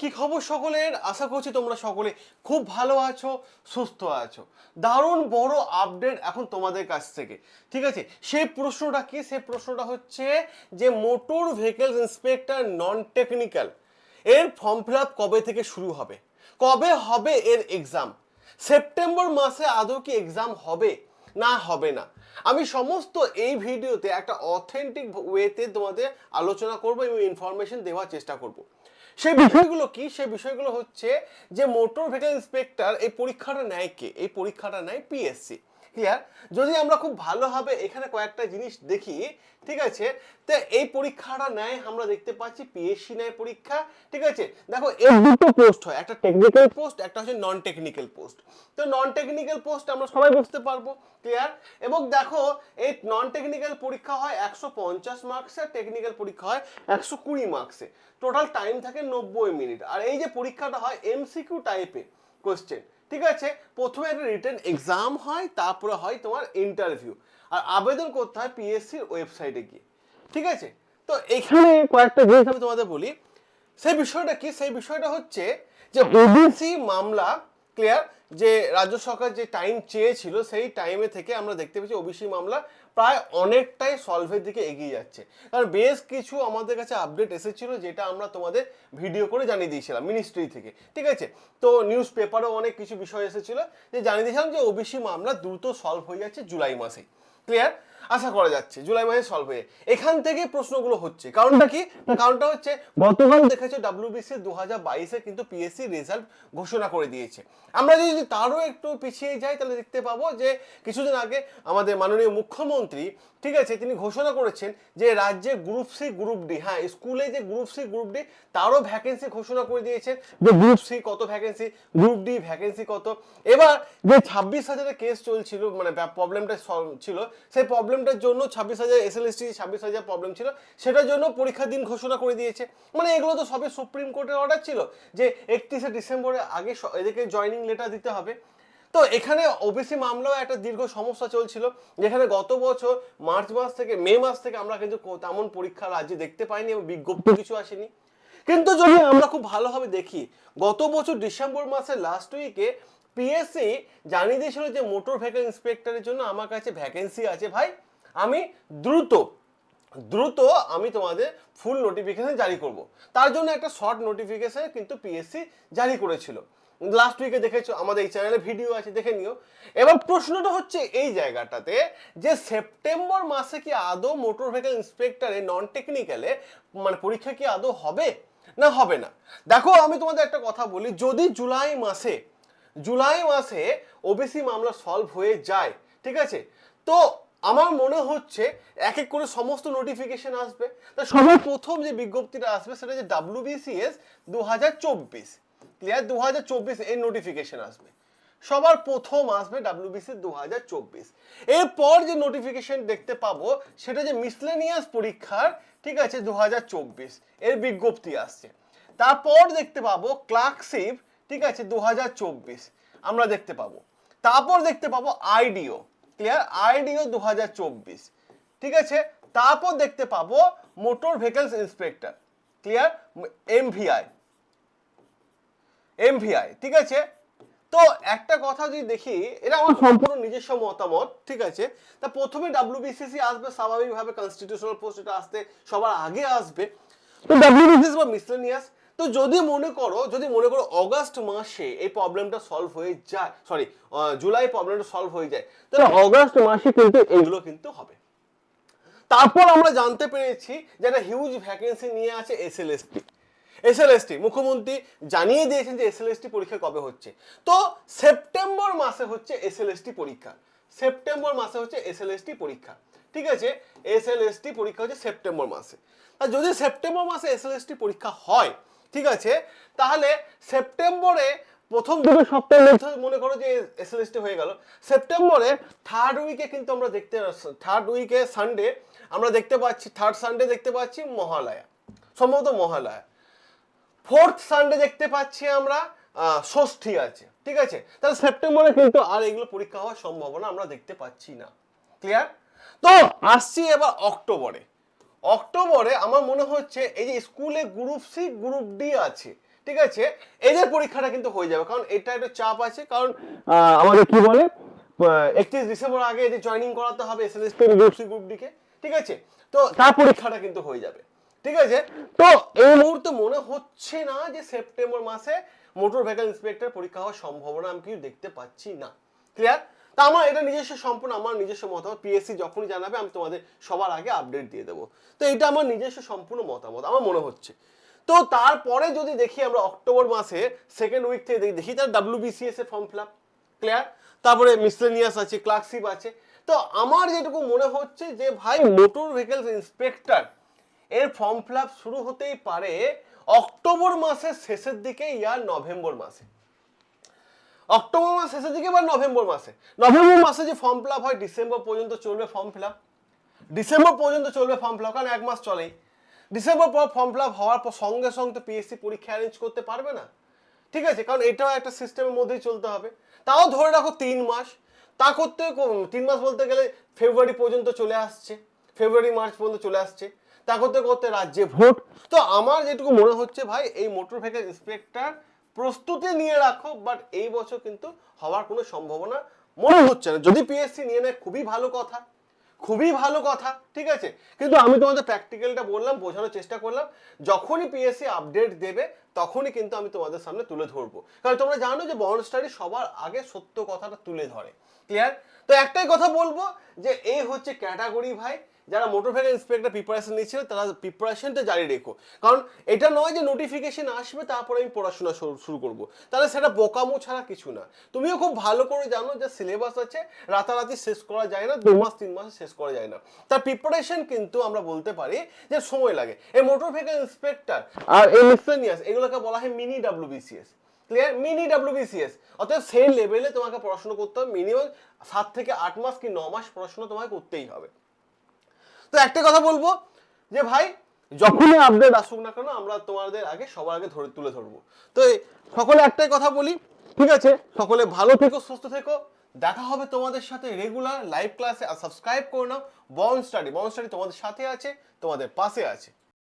কি খবর সকলের? আশা করছি তোমরা সকলে খুব ভালো আছো, সুস্থ আছো। দারুণ বড় আপডেট এখন তোমাদের কাছ থেকে, ঠিক আছে? সেই প্রশ্নটা কি? সেই প্রশ্নটা হচ্ছে যে motor vehicles inspector non technical এর ফর্ম ফিল আপ কবে থেকে শুরু হবে? কবে হবে এর এক্সাম সেপ্টেম্বর মাসে আদৌ কি এক্সাম হবে? না হবে না। আমি সমস্ত এই ভিডিওতে একটা অথেন্টিক ওয়েতে তোমাদের আলোচনা করব এবং ইনফরমেশন দেওয়ার চেষ্টা করব। সেই বিষয়গুলো কি? সেই বিষয়গুলো হচ্ছে যে মোটর ভেহিকল ইন্সপেক্টর এই পরীক্ষাটা নেয় কে? এই পরীক্ষাটা নেয় পিএসসি ক্লিয়ার যদি আমরা খুব ভালোভাবে এখানে কয়েকটা জিনিস দেখি, ঠিক আছে? তো এই পরীক্ষাটা নেয় আমরা দেখতে পাচ্ছি পিএসসি নেয় পরীক্ষা, ঠিক আছে? দেখো, এর দুটো পোস্ট হয়, একটা টেকনিক্যাল পোস্ট একটা হচ্ছে নন টেকনিক্যাল পোস্ট তো নন টেকনিক্যাল পোস্ট আমরা সবাই বুঝতে পারব ক্লিয়ার এবং দেখো, এই নন টেকনিক্যাল পরীক্ষা হয় একশো পঞ্চাশ মার্কসে টেকনিক্যাল পরীক্ষা হয় একশো কুড়ি মার্কসে টোটাল টাইম থাকে নব্বই মিনিট। আর এই যে পরীক্ষাটা হয় এমসিকিউ টাইপে কোশ্চেন ঠিক আছে? প্রথমে একটা রিটার্ন এক্সাম হয়, তারপরে হয় তোমার ইন্টারভিউ আর আবেদন করতে হয় পিএসসির ওয়েবসাইটে গিয়ে। ঠিক আছে? তো এখানে কয়েকটা জিনিস আমি তোমাদের বলি। সেই বিষয়টা কি? সেই বিষয়টা হচ্ছে যে ওবিসি মামলা ক্লিয়ার যে রাজ্য সরকার যে টাইম চেয়েছিল, সেই টাইমে থেকে আমরা দেখতে পেয়েছি ওবিসি মামলা প্রায় অনেকটাই সলভের দিকে এগিয়ে যাচ্ছে। কারণ বেশ কিছু আমাদের কাছে আপডেট এসেছিল যেটা আমরা তোমাদের ভিডিও করে জানিয়ে দিয়েছিলাম মিনিস্ট্রি থেকে। ঠিক আছে? তো নিউজ পেপারেও অনেক কিছু বিষয় এসেছিল। যে জানিয়ে দিয়েছিলাম যে ওবিসি মামলা দ্রুত সলভ হয়ে যাচ্ছে জুলাই মাসে ক্লিয়ার আশা করা যাচ্ছে, জুলাই মাসে সলভ হয়ে। এখান থেকে প্রশ্নগুলো হচ্ছে, কারণটা কি? কারণটা হচ্ছে, গতকাল দেখেছ ডাব্লিউবিসি দু হাজার বাইশে কিন্তু পিএসসি রেজাল্ট ঘোষণা করে দিয়েছে। আমরা যদি তারও একটু পিছিয়ে যাই, তাহলে দেখতে পাবো যে কিছুদিন আগে আমাদের মাননীয় মুখ্যমন্ত্রী, ঠিক আছে, তিনি ঘোষণা করেছেন যে রাজ্যে গ্রুপ সি গ্রুপ ডি হ্যাঁ স্কুলে যে গ্রুপ সি গ্রুপ ডি তারও ভ্যাকেন্সি ঘোষণা করে দিয়েছে। যে গ্রুপ সি কত ভ্যাকেন্সি গ্রুপ ডি ভ্যাকেন্সি কত। এবার যে ছাব্বিশ হাজারের কেস চলছিল মানে প্রবলেমটা ছিল, সেই প্রবলেমটার জন্য ছাব্বিশ হাজার এস এল এস ছাব্বিশ হাজার প্রবলেম ছিল। সেটার জন্য পরীক্ষার দিন ঘোষণা করে দিয়েছে। মানে এগুলো তো সবে সুপ্রিম কোর্টের অর্ডার ছিল যে একত্রিশে ডিসেম্বরে আগে এদেরকে জয়নিং লেটার দিতে হবে। তো এখানে ওবিসি মামলাও একটা দীর্ঘ সমস্যা চলছিল, যেখানে গত বছর মার্চ মাস থেকে মে মাস থেকে আমরা কিন্তু তেমন পরীক্ষা রাজ্যে দেখতে পাইনি এবং বিজ্ঞপ্তি কিছু আসেনি। কিন্তু যদি আমরা খুব ভালোভাবে দেখি, গত বছর ডিসেম্বর মাসের লাস্ট উইকে পিএসসি জানিয়ে দিয়েছিল যে মোটর ভেহিকল ইন্সপেক্টরের জন্য আমার কাছে ভ্যাকেন্সি আছে ভাই। আমি দ্রুত দ্রুত আমি তোমাদের ফুল নোটিফিকেশন জারি করব। তার জন্য একটা শর্ট নোটিফিকেশান কিন্তু পিএসসি জারি করেছিল। লাস্ট উইকে দেখেছ, আমাদের এই চ্যানেলে ভিডিও আছে, দেখে নিও। এবার প্রশ্নটা হচ্ছে এই জায়গাটাতে যে সেপ্টেম্বর মাসে কি আদৌ মোটর ভেহিকল ইন্সপেক্টরে নন টেকনিক্যালে মানে পরীক্ষা কি আদৌ হবে? না হবে না। দেখো আমি তোমাদের একটা কথা বলি যদি জুলাই মাসে জুলাই মাসে ওবিসি মামলা সলভ হয়ে যায় ঠিক আছে? তো আমার মনে হচ্ছে এক এক করে সমস্ত নোটিফিকেশন আসবে। তা সবার প্রথম যে বিজ্ঞপ্তিটা আসবে সেটা যে ডাব্লিউবিসিএস দু হাজার চব্বিশ ক্লিয়ার দু হাজার চব্বিশ এর নোটিফিকেশন আসবে। সবার প্রথম আসবে ডাব্লিউবিসি দু হাজার চব্বিশ। এরপর যে নোটিফিকেশন দেখতে পাবো সেটা যে মিসলেনিয়াস পরীক্ষার ঠিক আছে দু হাজার চব্বিশ। এর বিজ্ঞপ্তি আসছে। তারপর দেখতে পাবো ক্লার্কশিপ, ঠিক আছে দু হাজার চব্বিশ। আমরা দেখতে পাবো। তারপর দেখতে পাবো আইডিও। ক্লিয়ার? আইডিও দু হাজার চব্বিশ। ঠিক আছে? তারপর দেখতে পাবো motor vehicles inspector. Clear? MVI MVI ঠিক আছে? তো একটা কথা যদি দেখি এটা আমার সম্পূর্ণ নিজস্ব মতামত ঠিক আছে? তা প্রথমে ডাব্লিউবিসিসি আসবে স্বাভাবিকভাবে কনস্টিটিউশনাল পোস্ট এটা আসতে সবার আগে আসবে। তো ডাব্লিউবিসিএস বা মিসলেনিয়াস তো যদি মনে করো যদি মনে করো অগাস্ট মাসে এই প্রবলেমটা সলভ হয়ে যায় সরি জুলাই প্রবলেমটা সলভ হয়ে যায় তাহলে অগাস্ট মাসে কিন্তু এগুলো কিন্তু হবে। তারপর আমরা জানতে পেরেছি যে একটা হিউজ ভ্যাকেন্সি নিয়ে আছে এসএলএসটি এসএলএসটি, মুখ্যমন্ত্রী জানিয়ে দিয়েছেন যে এসএলএসটি পরীক্ষা কবে হচ্ছে। তো সেপ্টেম্বর মাসে হচ্ছে এসএলএসটি পরীক্ষা। সেপ্টেম্বর মাসে হচ্ছে এসএলএসটি পরীক্ষা। ঠিক আছে? এসএলএসটি পরীক্ষা হচ্ছে সেপ্টেম্বর মাসে। আর যদি সেপ্টেম্বর মাসে এসএলএসটি পরীক্ষা হয়, ঠিক আছে? তাহলে সেপ্টেম্বরে প্রথম দুটো সপ্তাহের মধ্যে মনে করো যে এসএলএসটি হয়ে গেল। সেপ্টেম্বরে থার্ড উইকে কিন্তু আমরা দেখতে থার্ড উইকে সানডে আমরা দেখতে পাচ্ছি থার্ড সানডে দেখতে পাচ্ছি মহালয়া। সম্ভবত মহালয়া। ফোর্থ সানডে দেখতে পাচ্ছি আমরা ষষ্ঠী আছে, ঠিক আছে? তাহলে সেপ্টেম্বরে কিন্তু আর এগুলো পরীক্ষা হওয়ার সম্ভাবনা আমরা দেখতে পাচ্ছি না। ক্লিয়ার তো আসছি এবার অক্টোবরে। অক্টোবরে আমার মনে হচ্ছে এই যে স্কুলে গ্রুপ সি গ্রুপ ডি আছে, ঠিক আছে? এদের পরীক্ষাটা কিন্তু হয়ে যাবে, কারণ এটা একটা চাপ আছে, কারণ আমাদের কি বলে একত্রিশ ডিসেম্বর আগে এদের জয়েনিং করাতে হবে S S group C group decay ঠিক আছে? তো তার পরীক্ষাটা কিন্তু হয়ে যাবে। ঠিক আছে? তো এই মুহূর্তে মনে হচ্ছে না যে সেপ্টেম্বর মাসে মোটর ভেহিকল ইন্সপেক্টর পরীক্ষা হওয়ার সম্ভাবনা আমি কিছু দেখতে পাচ্ছি না। ক্লিয়ার তা আমার এটা নিজস্ব সম্পূর্ণ, আমার নিজস্ব মতামত। পিএসসি যখনই জানাবে, আমি তোমাদের সবার আগে আপডেট দিয়ে দেবো। তো এটা আমার নিজস্ব সম্পূর্ণ মতামত, আমার মনে হচ্ছে। তো তারপরে যদি দেখি আমরা অক্টোবর মাসে সেকেন্ড উইক থেকে দেখি দেখি তার ডাব্লিউবিসিএস এর ফর্ম ফিল আপ ক্লিয়ার তারপরে মিসলেনিয়াস আছে ক্লার্কশিপ আছে। তো আমার যেটুকু মনে হচ্ছে যে, ভাই মোটর ভেহিকলস ইন্সপেক্টর এর ফর্ম ফিল শুরু হতেই পারে অক্টোবর মাসের শেষের দিকে ইয়ার নভেম্বর মাসে। অক্টোবর মাস শেষের দিকে বা নভেম্বর মাসে? নভেম্বর মাসে যে ফর্ম ফিল হয়, ডিসেম্বর পর্যন্ত চলবে ফর্ম ফিল ডিসেম্বর পর্যন্ত চলবে ফর্ম ফিল কারণ এক মাস চলেই। ডিসেম্বর পর ফর্ম ফিল হওয়ার পর সঙ্গে সঙ্গে তো পিএসসি পরীক্ষা অ্যারেঞ্জ করতে পারবে না। ঠিক আছে? কারণ এটাও একটা সিস্টেমের মধ্যেই চলতে হবে। তাও ধরে রাখো তিন মাস। তা করতে তিন মাস বলতে গেলে ফেব্রুয়ারি পর্যন্ত চলে আসছে। ফেব্রুয়ারি মার্চ পর্যন্ত চলে আসছে। তা করতে করতে রাজ্যে ভোট। তো আমার যেটুকু মনে হচ্ছে ভাই এই মোটর ভেহিকল ইন্সপেক্টর প্রস্তুতি নিয়ে রাখো বাট এই বছর কিন্তু হওয়ার কোনো সম্ভাবনা মনে হচ্ছে না। যদি পিএসসি নিয়ে নেয় খুবই ভালো কথা খুবই ভালো কথা ঠিক আছে? কিন্তু আমি তোমাদের প্র্যাকটিক্যালটা বললাম বোঝানোর চেষ্টা করলাম যখনই পিএসসি আপডেট দেবে তখনই কিন্তু আমি তোমাদের সামনে তুলে ধরবো। কারণ তোমরা জানো যে বর্ণ স্টাডি সবার আগে সত্য কথাটা তুলে ধরে ক্লিয়ার তো একটাই কথা বলব যে এই হচ্ছে ক্যাটাগরি ভাই যারা মোটর ইন্সপেক্টর প্রিপারেশন নিচ্ছিল, তারা প্রিপারেশনটা জারি রেখো। কারণ এটা নয় যে নোটিফিকেশন আসবে, তারপরে আমি পড়াশোনা শুরু- করব। তাহলে সেটা বোকামো ছাড়া কিছু না। তুমিও খুব ভালো করে জানো যে সিলেবাস আছে, রাতারাতি শেষ করা যায় না, দু মাস, তিন মাসে শেষ করা যায় না। তার প্রিপারেশন কিন্তু আমরা বলতে পারি যে সময় লাগে। এই মোটর ইন্সপেক্টর আর এই মিসলেনিয়াস এগুলোকে বলা হয় mini WBCS clear mini WBCS অর্থাৎ সেই লেভেলে তোমাকে পড়াশোনা করতে হবে। মিনিমাম সাত থেকে আট মাস কি ন মাস পড়াশোনা তোমাকে করতেই হবে। তো একটা কথা বলব যে ভাই যখনই আপডেট আসুক না কেন আমরা তোমাদের আগে সবার আগে ধরে তুলে ধরবো। তো সকলে একটাই কথা বলি ঠিক আছে? সকলে ভালো থেকো সুস্থ থেকো। দেখা হবে তোমাদের সাথে রেগুলার লাইভ ক্লাসে আর সাবস্ক্রাইব করে নাও। বন স্টাডি বন স্টাডি তোমাদের সাথে আছে তোমাদের পাশে আছে।